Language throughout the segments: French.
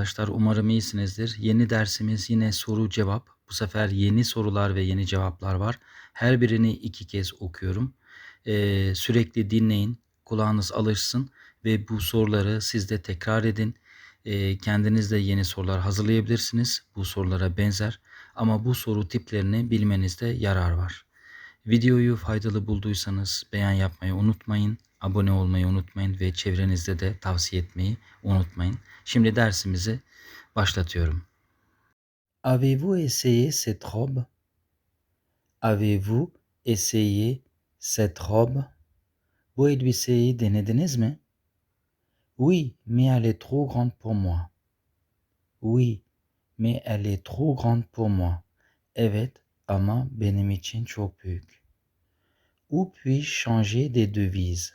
Arkadaşlar, umarım iyisinizdir. Yeni dersimiz yine soru cevap. Bu sefer yeni sorular ve yeni cevaplar var. Her birini iki kez okuyorum. Ee, sürekli dinleyin, kulağınız alışsın ve bu soruları siz de tekrar edin. Ee, kendiniz de yeni sorular hazırlayabilirsiniz. Bu sorulara benzer ama bu soru tiplerini bilmenizde yarar var. Videoyu faydalı bulduysanız beğen yapmayı unutmayın, abone olmayı unutmayın ve çevrenizde de tavsiye etmeyi unutmayın. Şimdi dersimizi başlatıyorum. Avez-vous essayé cette robe? Avez-vous essayé cette robe? Bu elbiseyi denediniz mi? Oui, mais elle est trop grande pour moi. Oui, mais elle est trop grande pour moi. Evet ama benim için çok büyük. Où puis-je changer des devises?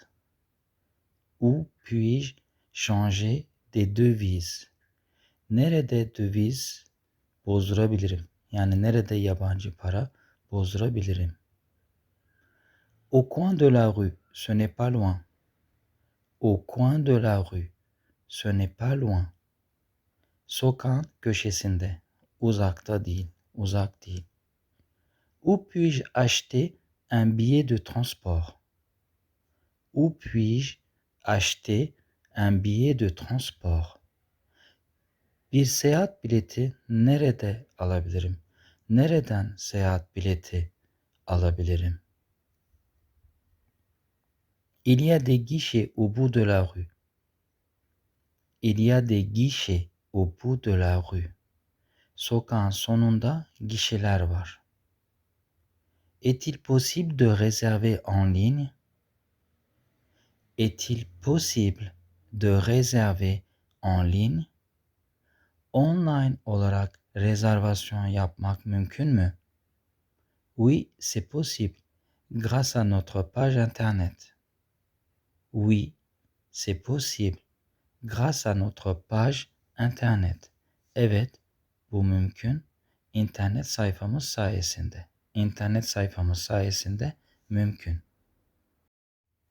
Où puis-je changer des devises? Nerede döviz bozdurabilirim? Yani nerede yabancı para bozdurabilirim? Au coin de la rue, ce n'est pas loin. Au coin de la rue, ce n'est pas loin. Sokağın köşesinde, uzakta değil, uzak değil. Où puis-je acheter un billet de transport? Où puis-je acheter un billet de transport? Bir seyahat bileti nerede alabilirim? Nereden seyahat bileti alabilirim? Il y a des guichets au bout de la rue. Il y a des guichets au bout de la rue. Sokağın sonunda gişeler var. Est-il possible de réserver en ligne? Est-il possible de réserver en ligne? Online olarak rezervasyon yapmak mümkün mü? Oui, c'est possible grâce à notre page internet. Oui, c'est possible grâce à notre page internet. Evet, bu mümkün internet sayfamız sayesinde. İnternet sayfamız sayesinde mümkün.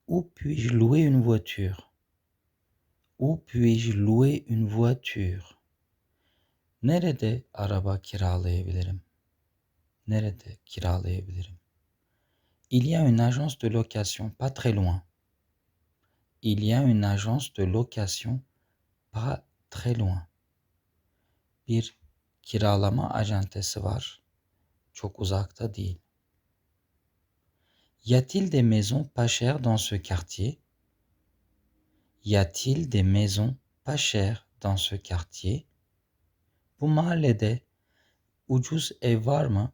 Où puis-je louer une voiture? Où puis-je louer une voiture? Nerede araba kiralayabilirim? Nerede kiralayabilirim? Il y a une agence de location pas très loin. Il y a une agence de location pas très loin. Bir kiralama acentesi var. Y a-t-il des maisons pas chères dans ce quartier? Y a-t-il des maisons pas chères dans ce quartier? Bu mahallede ucuz ev var mı?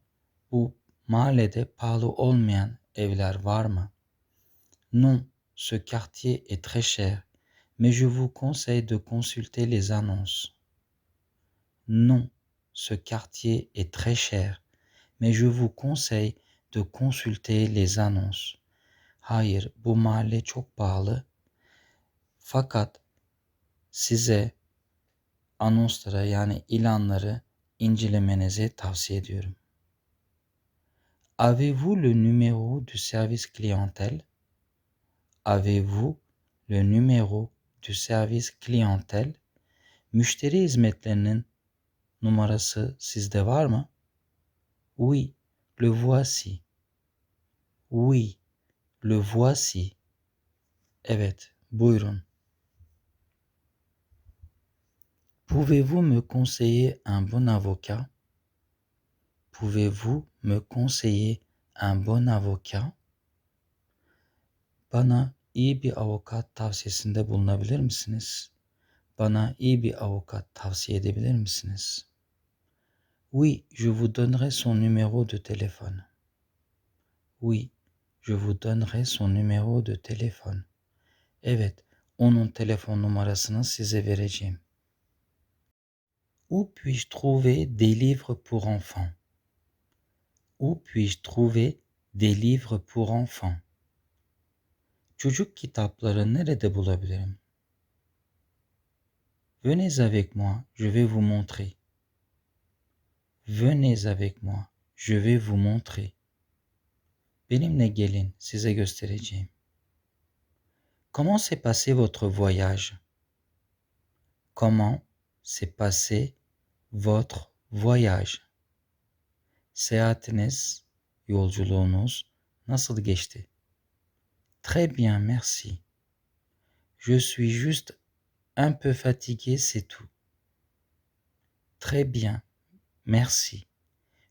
Bu mahallede pahalı? Non, ce quartier est très cher, mais je vous conseille de consulter les annonces. Non, ce quartier est très cher, mais je vous conseille de consulter les annonces. Hayır, bu mahalle çok pahalı. Fakat size anonslara yani ilanları incelemenizi tavsiye ediyorum. Avez-vous le numéro du service clientèle? Avez-vous le numéro du service clientèle? Müşteri hizmetlerinin numarası sizde var mı? Oui, le voici. Oui, le voici. Evet, buyurun. Pouvez-vous me conseiller un bon avocat? Pouvez-vous me conseiller un bon avocat? Bana iyi bir avukat tavsiyesinde bulunabilir misiniz? Bana iyi bir avukat tavsiye edebilir misiniz? Oui, je vous donnerai son numéro de téléphone. Oui, je vous donnerai son numéro de téléphone. Evet, onun telefon numarasını size vereceğim. Où puis-je trouver des livres pour enfants? Où puis-je trouver des livres pour enfants? Çocuk kitapları nerede bulabilirim? Venez avec moi, je vais vous montrer. Venez avec moi, je vais vous montrer. Benimle gelin. Comment s'est passé votre voyage? Comment s'est passé votre voyage? Seyahatiniz, yolculuğunuz nasıl geçti? Très bien, merci. Je suis juste un peu fatigué, c'est tout. Très bien, merci.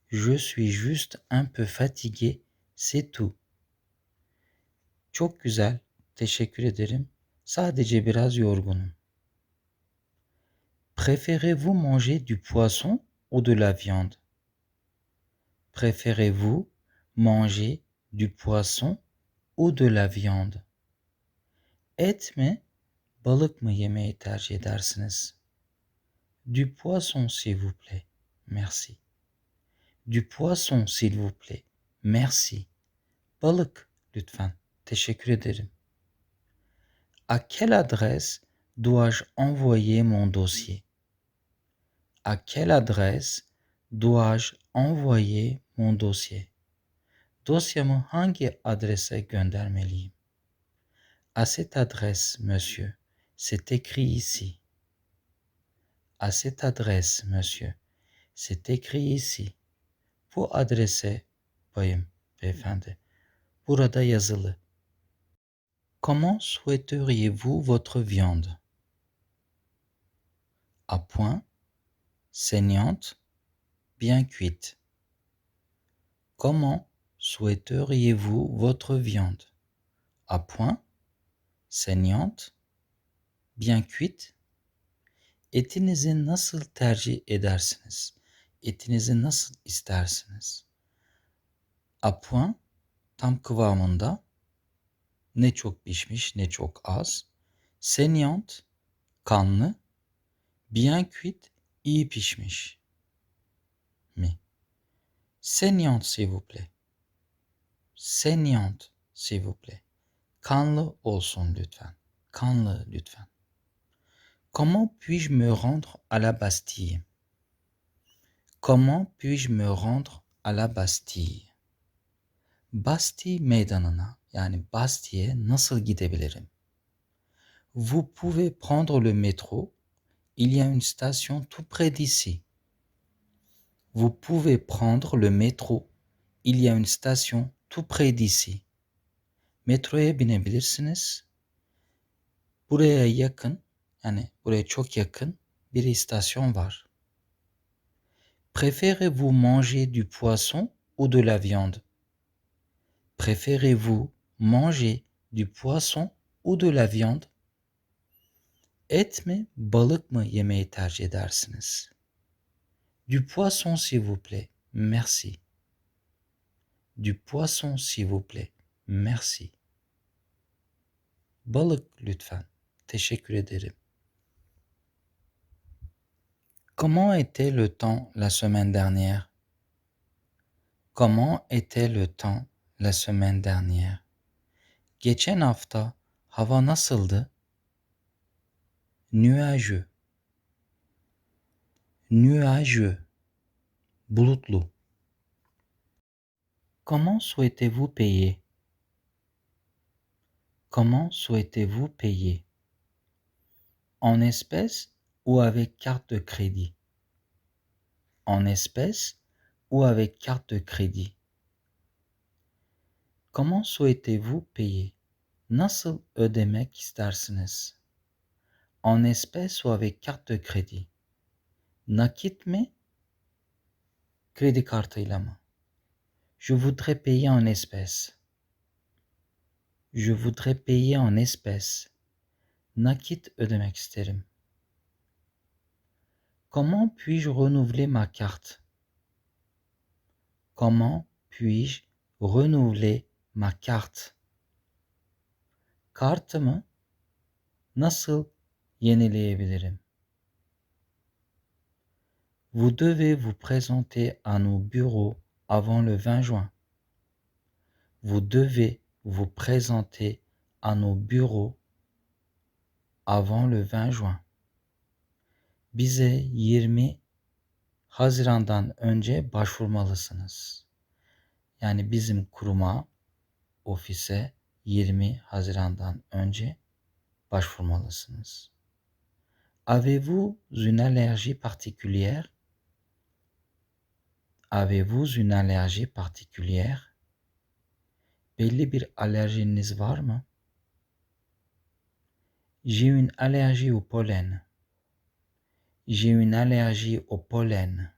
Je suis juste un peu fatigué, c'est tout. Préférez-vous manger du poisson ou de la viande? Préférez-vous manger du poisson ou de la viande? Et balık mı yemeyi tercih edersiniz? Du poisson s'il vous plaît. Merci. Du poisson s'il vous plaît. Merci. Balık lütfen. Teşekkür ederim. À quelle adresse dois-je envoyer mon dossier? À quelle adresse dois-je envoyer mon dossier? Dosyamı hangi adrese göndermeliyim? À cette adresse, monsieur. C'est écrit ici. À cette adresse, monsieur. C'est écrit ici. Bu adrese bayım, beyefendi. Burada yazılı. Comment souhaiteriez-vous votre viande? À point, saignante, bien cuite. Comment souhaiteriez-vous votre viande? À point, saignante, bien cuite. Etinizi nasıl tercih edersiniz? Etinizi nasıl istersiniz? Point, tam kıvamında, ne çok pişmiş ne çok az. Saignant, kanlı. Bien cuite, iyi pişmiş. Mi? Saignante s'il vous plaît. Saignante s'il vous plaît. Kanlı olsun lütfen. Kanlı lütfen. Comment puis-je me rendre à la Bastille? Comment puis-je me rendre à la Bastille? Bastille meydanına yani Bastille'ye nasıl gidebilirim? Vous pouvez prendre le métro. Il y a une station tout près d'ici. Vous pouvez prendre le métro. Il y a une station tout près d'ici. Metroya binebilirsiniz. Buraya yakın, yani buraya çok yakın bir istasyon var. Préférez-vous manger du poisson ou de la viande? Préférez-vous manger du poisson ou de la viande? Et balık mı tercih? Du poisson s'il vous plaît. Merci. Du poisson s'il vous plaît. Merci. Balık lütfen. Teşekkür ederim. Comment était le temps la semaine dernière? Comment était le temps la semaine dernière? Geçen hafta hava nasıldı? Nuageux. Nuageux. Bulutlu. Comment souhaitez-vous payer? Comment souhaitez-vous payer? En espèces ou avec carte de crédit? En espèces ou avec carte de crédit? Comment souhaitez-vous payer? Nasıl ödemek istersiniz? En espèces ou avec carte de crédit? Nakit mi? Kredi kartıyla mı? Je voudrais payer en espèces. Je voudrais payer en espèces. Nakit ödemek. Comment puis-je renouveler ma carte? Comment puis-je renouveler ma carte? Kartımı nasıl yenileyebilirim? Vous devez vous présenter à nos bureaux avant le 20 juin. Vous devez vous présenter à nos bureaux avant le 20 juin. Bize 20 Haziran'dan önce başvurmalısınız. Yani bizim kuruma, ofise 20 Haziran'dan önce başvurmalısınız. Avez-vous une allergie particulière? Avez-vous une allergie particulière? Belli bir alerjiniz var mı? J'ai une allergie au pollen. J'ai une allergie au pollen.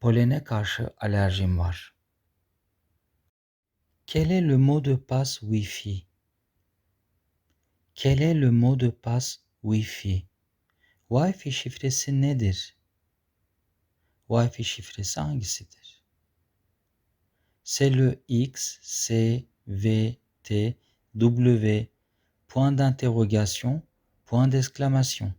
Pollene karşı alerjim var. Quel est le mot de passe Wi-Fi? Quel est le mot de passe Wi-Fi? Wi-Fi şifresi nedir? Wi-Fi şifresi hangisidir? C'est le X, C, V, T, W, point d'interrogation, point d'exclamation.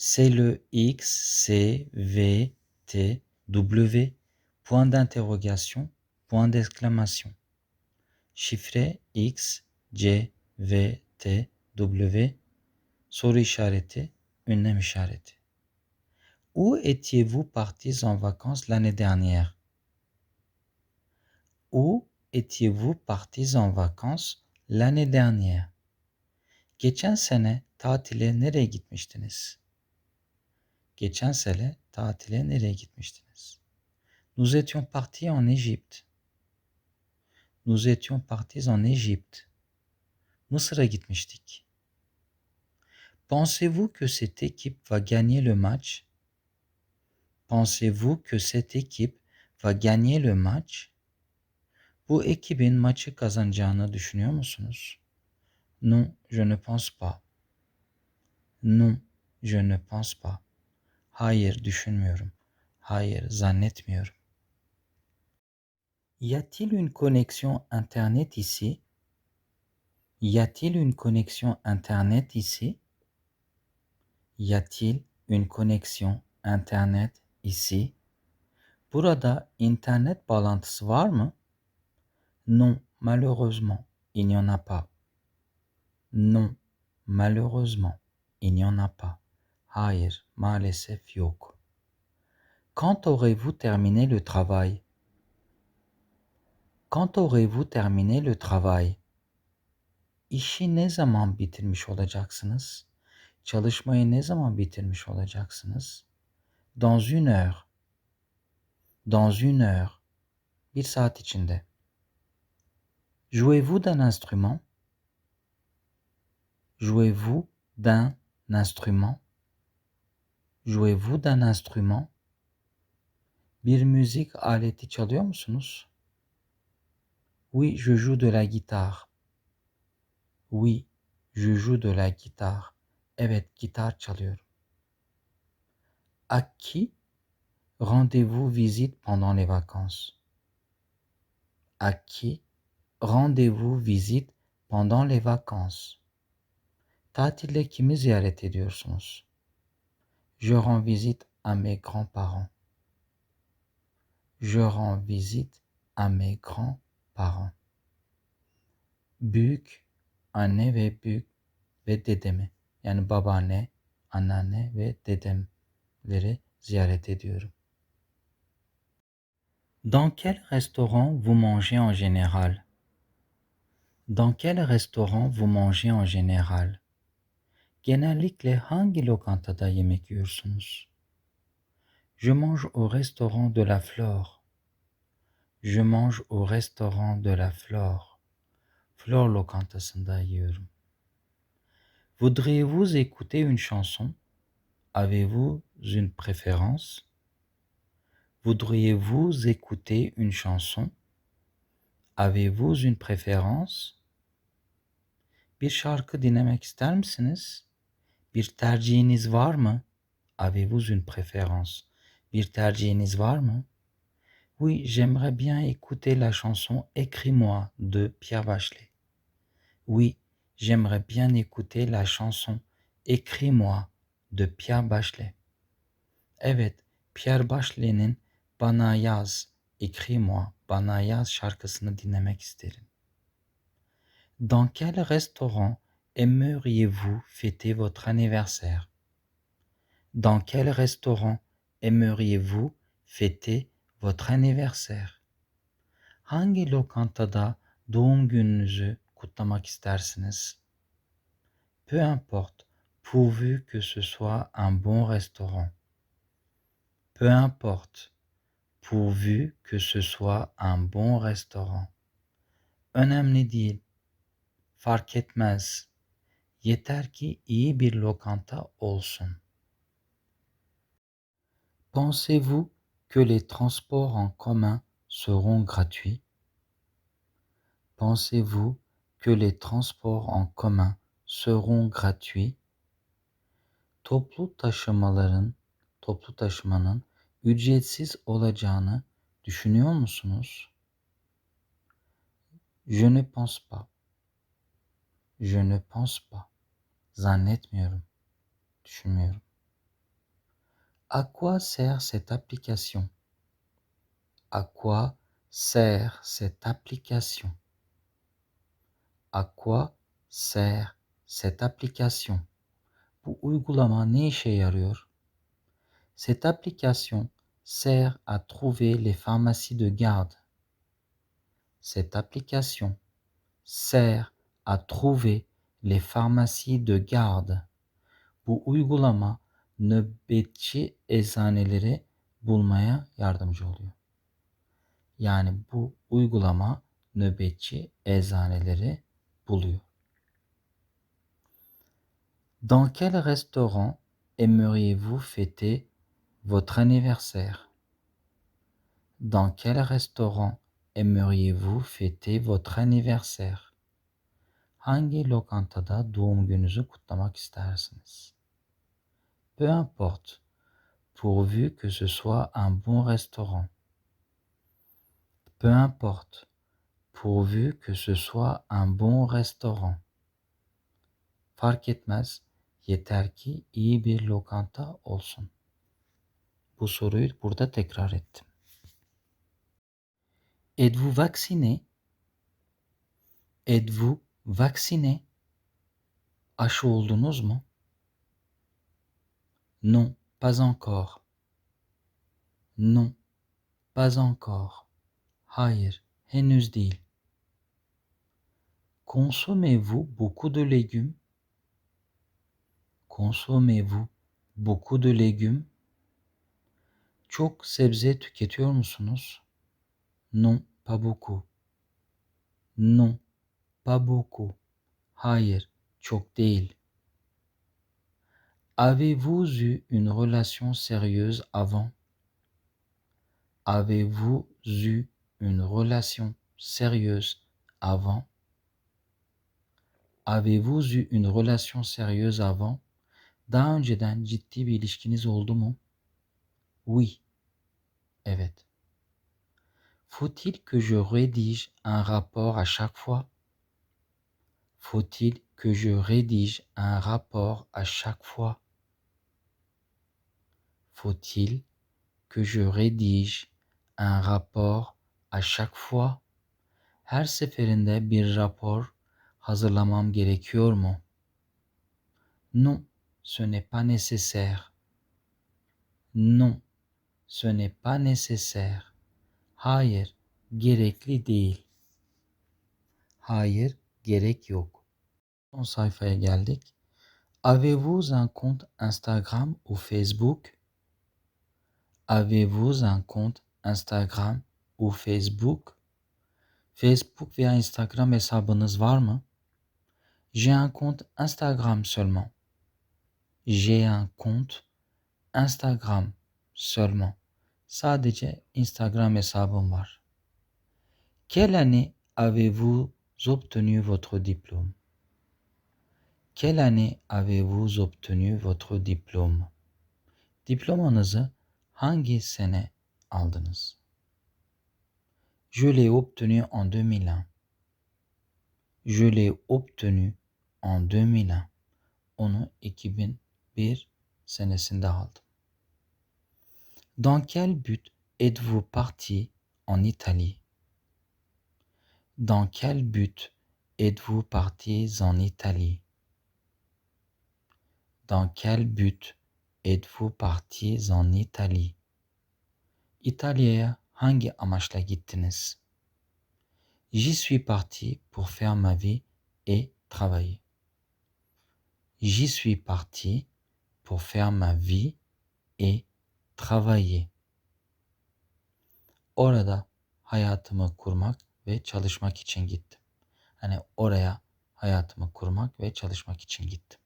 C'est le X, C, V, T, W, point d'interrogation, point d'exclamation. Şifre X, C, V, T, W, soru işareti, ünlem işareti. Où étiez-vous partis en vacances l'année dernière? Où étiez-vous partis en vacances l'année dernière? Geçen sene tatile nereye gitmiştiniz? Geçen sene tatile nereye gitmiştiniz? Nous étions partis en Égypte. Nous étions partis en Égypte. Mısır'a gitmiştik. Pensez-vous que cette équipe va gagner le match? Pensez-vous que cette équipe va gagner le match? Bu ekibin maçı kazanacağını düşünüyor musunuz? Non, je ne pense pas. Non, je ne pense pas. Y a-t-il une connexion internet ici? Y a-t-il une connexion internet ici? Y a-t-il une connexion internet ici? Burada internet bağlantısı var mı? Non, malheureusement, il n'y en a pas. Non, malheureusement, il n'y en a pas. Hayır, maalesef yok. Quand aurez-vous terminé le travail? Quand aurez-vous terminé le travail? İşi ne zaman bitirmiş olacaksınız? Çalışmayı ne zaman bitirmiş olacaksınız? Dans une heure. Dans une heure. Bir saat içinde. Jouez-vous d'un instrument? Jouez-vous d'un instrument? Jouez-vous d'un instrument? Bir müzik aleti çalıyor musunuz? Oui, je joue de la guitare. Oui, je joue de la guitare. Evet, gitar çalıyorum. À qui rendez-vous visite pendant les vacances? À qui rendez-vous visite pendant les vacances? Tatilde kimi ziyaret ediyorsunuz? Je rends visite à mes grands-parents. Je rends visite à mes grands-parents. Büyük anne ve büyük ve dedemi yani babaanne, anneanne ve dedemleri ziyaret ediyorum. Dans quel restaurant vous mangez en général? Dans quel restaurant vous mangez en général? Je mange au restaurant de la Flore. Je mange au restaurant de la Flore. Flore lokantasında yiyorum. Voudriez-vous écouter une chanson? Avez-vous une préférence? Voudriez-vous écouter une chanson? Avez-vous une préférence? Bir tercihiniz var mı? Avez-vous une préférence? Bir tercihiniz var mı? Oui, j'aimerais bien écouter la chanson Écris-moi de Pierre Bachelet. Oui, j'aimerais bien écouter la chanson Écris-moi de Pierre Bachelet. Evet, Pierre Bachelet'in Bana Yaz, Écris-moi, Bana Yaz şarkısını dinlemek. Dans quel restaurant aimeriez-vous fêter votre anniversaire? Dans quel restaurant aimeriez-vous fêter votre anniversaire? Hangi lokantada doğum gününüzü kutlamak istersiniz? Peu importe, pourvu que ce soit un bon restaurant. Peu importe, pourvu que ce soit un bon restaurant. Önemli değil, fark etmez. Yeter ki iyi lokanta olsun. Pensez-vous que les transports en commun seront gratuits? Pensez-vous que les transports en commun seront gratuits? Toplu taşımaların, toplu taşımanın ücretsiz olacağını düşünüyor musunuz? Je ne pense pas. Je ne pense pas. Zannetmiyorum. Düşünmüyorum. À quoi sert cette application? À quoi sert cette application? À quoi sert cette application? Bu uygulama ne işe yarıyor? Cette application sert à trouver les pharmacies de garde. Cette application sert à trouver les pharmacies de garde. Bu uygulama nöbetçi eczaneleri bulmaya yardımcı oluyor. Yani bu uygulama nöbetçi eczaneleri buluyor. Dans quel restaurant aimeriez-vous fêter votre anniversaire Dans quel restaurant aimeriez-vous fêter votre anniversaire Hangi lokantada doğum gününüzü kutlamak istersiniz? Peu importe, pourvu que ce soit un bon restaurant. Peu importe, pourvu que ce soit un bon restaurant. Fark etmez, yeter ki iyi bir lokanta olsun. Bu soruyu burada tekrar ettim. Êtes-vous vacciné? Êtes-vous vacciné? Aşı oldunuz? Non, pas encore. Non, pas encore. Hayır, henüz değil. Consommez-vous beaucoup de légumes? Consommez-vous beaucoup de légumes? Çok sebze tüketiyor? Non, pas beaucoup. Non, beaucoup. Hayır, çok değil. Avez-vous eu une relation sérieuse avant? Avez-vous eu une relation sérieuse avant? Avez-vous eu une relation sérieuse avant? Daha önceden ciddi bir? Oui. Evet. Faut-il que je rédige un rapport à chaque fois? Faut-il que je rédige un rapport à chaque fois? Faut-il que je rédige un rapport à chaque fois? Her seferinde bir rapor hazırlamam gerekiyor mu? Non, ce n'est pas nécessaire. Non, ce n'est pas nécessaire. Hayır, gerekli değil. Hayır, gerek yok. Son sayfaya geldik. Avez-vous un compte Instagram ou Facebook? Avez-vous un compte Instagram ou Facebook? Facebook veya Instagram hesabınız var mı? J'ai un compte Instagram seulement. J'ai un compte Instagram seulement. Sadece Instagram hesabım var. Quelle année avez-vous obtenu votre diplôme? Quelle année avez-vous obtenu votre diplôme? Diplomanızı hangi sene aldınız? Je l'ai obtenu en 2001. Je l'ai obtenu en 2001. Onu 2001 senesinde aldım. Dans quel but êtes-vous parti en Italie? Dans quel but êtes-vous parti en Italie? Dans quel but êtes-vous parti en Italie? İtalya'ya hangi amaçla gittiniz? J'y suis parti pour faire ma vie et travailler. J'y suis parti pour faire ma vie et travailler. Orada hayatımı kurmak ve çalışmak için gittim. Hani oraya hayatımı kurmak ve çalışmak için gittim.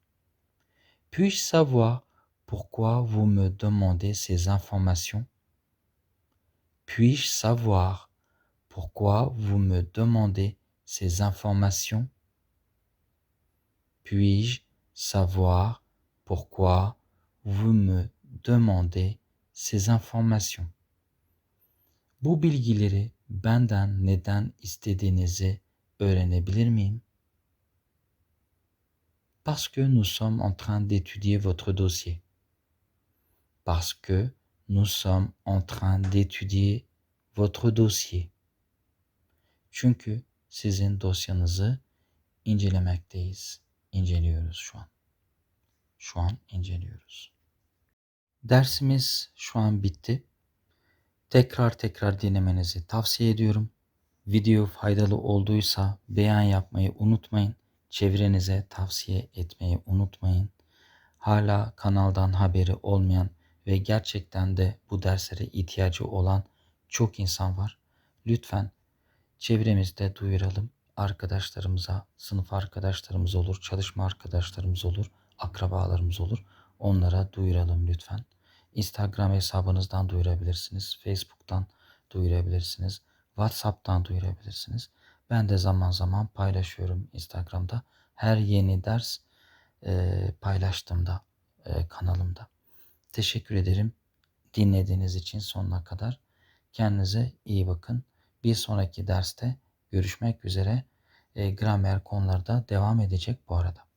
Puis-je savoir pourquoi vous me demandez ces informations? Puis-je savoir pourquoi vous me demandez ces informations? Puis-je savoir pourquoi vous me demandez ces informations? Bu bilgileri benden neden istediğinizi öğrenebilir? Parce que nous sommes en train d'étudier votre dossier. Parce que nous sommes en train d'étudier votre dossier. Çünkü sizin dosyanızı incelemekteyiz. İnceliyoruz şu an. Şu an inceliyoruz. Dersimiz şu an bitti. Tekrar tekrar dinlemenizi tavsiye ediyorum. Video faydalı olduysa beğen yapmayı unutmayın. Çevrenize tavsiye etmeyi unutmayın. Hala kanaldan haberi olmayan ve gerçekten de bu derslere ihtiyacı olan çok insan var. Lütfen çevremizde duyuralım. Arkadaşlarımıza, sınıf arkadaşlarımız olur, çalışma arkadaşlarımız olur, akrabalarımız olur. Onlara duyuralım lütfen. Instagram hesabınızdan duyurabilirsiniz. Facebook'tan duyurabilirsiniz. WhatsApp'tan duyurabilirsiniz. Ben de zaman zaman paylaşıyorum Instagram'da. Her yeni ders e, paylaştığımda e, kanalımda. Teşekkür ederim dinlediğiniz için sonuna kadar. Kendinize iyi bakın. Bir sonraki derste görüşmek üzere. E, gramer konularda devam edecek bu arada.